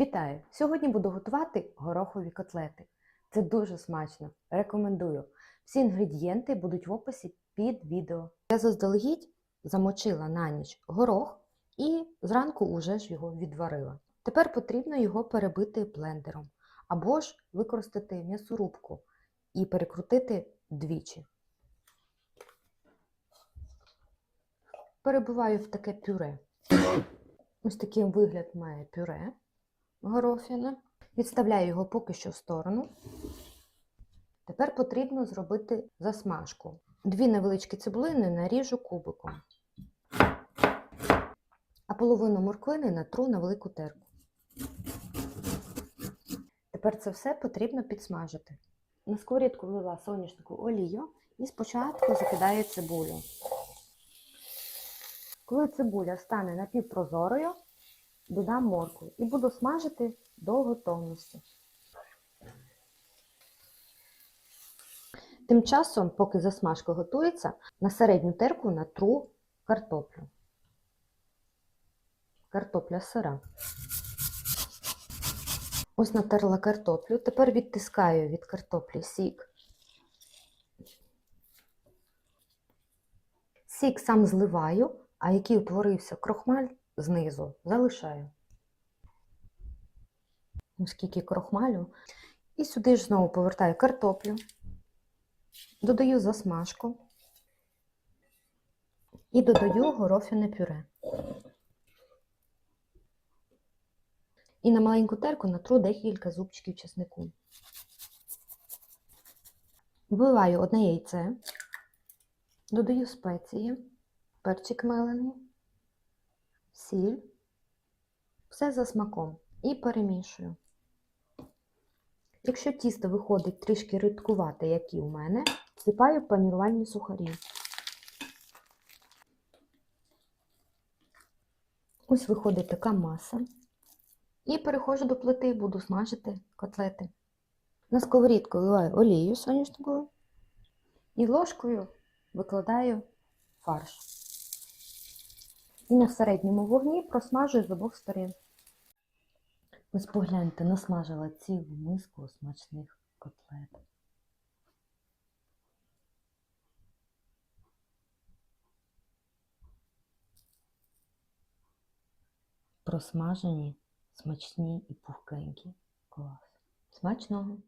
Вітаю! Сьогодні буду готувати горохові котлети. Це дуже смачно. Рекомендую. Всі інгредієнти будуть в описі під відео. Я заздалегідь замочила на ніч горох і зранку уже ж його відварила. Тепер потрібно його перебити блендером або ж використати м'ясорубку і перекрутити двічі. Перебиваю в таке пюре. Ось такий вигляд має пюре горохяне. Відставляю його поки що в сторону. Тепер потрібно зробити засмажку. Дві невеличкі цибулини наріжу кубиком, а половину морквини натру на велику терку. Тепер це все потрібно підсмажити. На сковорідку влила соняшнику олію і спочатку закидаю цибулю. Коли цибуля стане напівпрозорою, додам моркву і буду смажити до готовності. Тим часом, поки засмажка готується, на середню терку натру картоплю. Картопля сира. Ось натерла картоплю. Тепер відтискаю від картоплі сік. Сік сам зливаю, а який утворився крохмаль знизу, залишаю. Оскільки крохмалю. І сюди ж знову повертаю картоплю, додаю засмажку і додаю горофяне пюре. І на маленьку терку натру декілька зубчиків чеснику. Вбиваю одне яйце, додаю спеції, перчик мелений, сіль, все за смаком і перемішую. Якщо тісто виходить трішки рідкувате, як і у мене, всипаю панірувальні сухарі. Ось виходить така маса. І переходжу до плити, буду смажити котлети. На сковорідку вливаю олію соняшникову і ложкою викладаю фарш. І на середньому вогні просмажую з обох сторін. Ось погляньте, насмажила цілу миску смачних котлет. Просмажені, смачні і пухкенькі. Клас. Смачного!